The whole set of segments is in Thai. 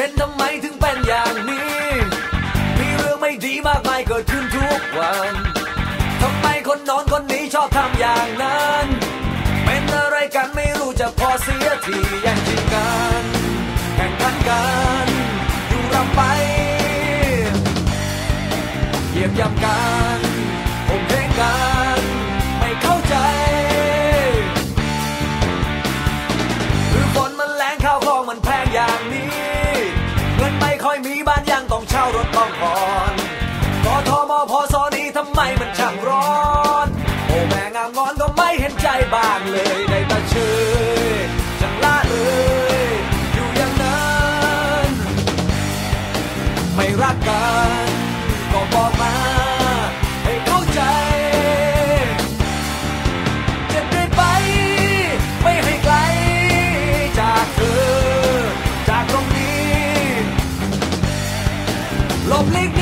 เห็นทำไมถึงเป็นอย่างนี้ มีเรื่องไม่ดีมากมายเกิดขึ้นทุกวันทำไมคนนอนคนนี้ชอบทำอย่างนั้น เป็นอะไรกันไม่รู้จะพอเสียทีแย่งชิงกันแข่งขันกันอยู่รำไปเหยียบย่ำกัน ไม่รักกัน ก็บอกมา ให้เข้าใจ เจ็บได้ไป ไม่ให้ไกล จากเธอ จากตรงนี้หลบเลีก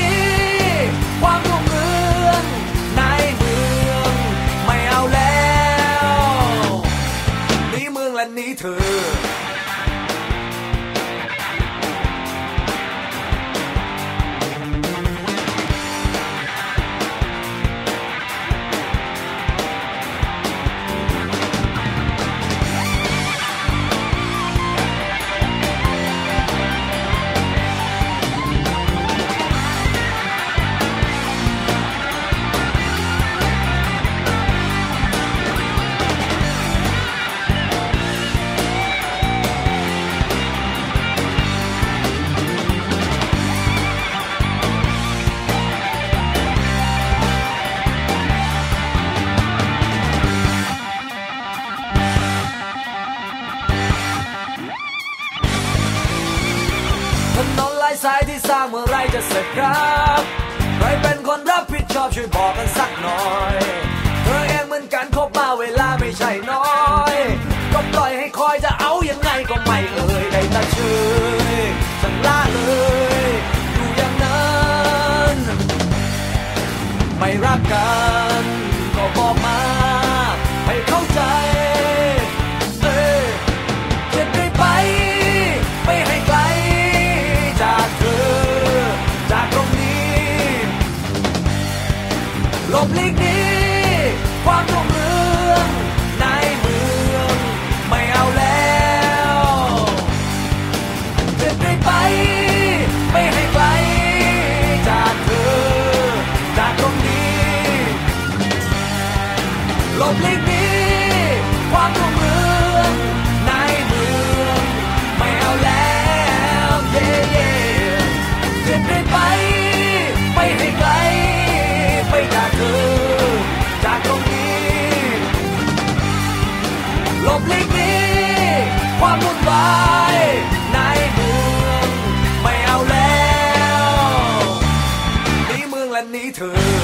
สัยที่สร้างเมื่อไรจะเสร็จครับ ใครเป็นคนรับผิดชอบช่วยบอกกันสักหน่อย เธอเองเหมือนกันคบมาเวลาไม่ใช่น้อย ก็ปล่อยให้คอยจะเอาอยังไงก็ไม่เลยได้แต่เชยฉันลาเลย นได้ไป ไปให้ไกล ไปจากเธอ จากตรงนี้ลบเลีกนี้ความวุ่นวายในเมืองไม่เอาแล้วนี้เมืองและนี้เธอ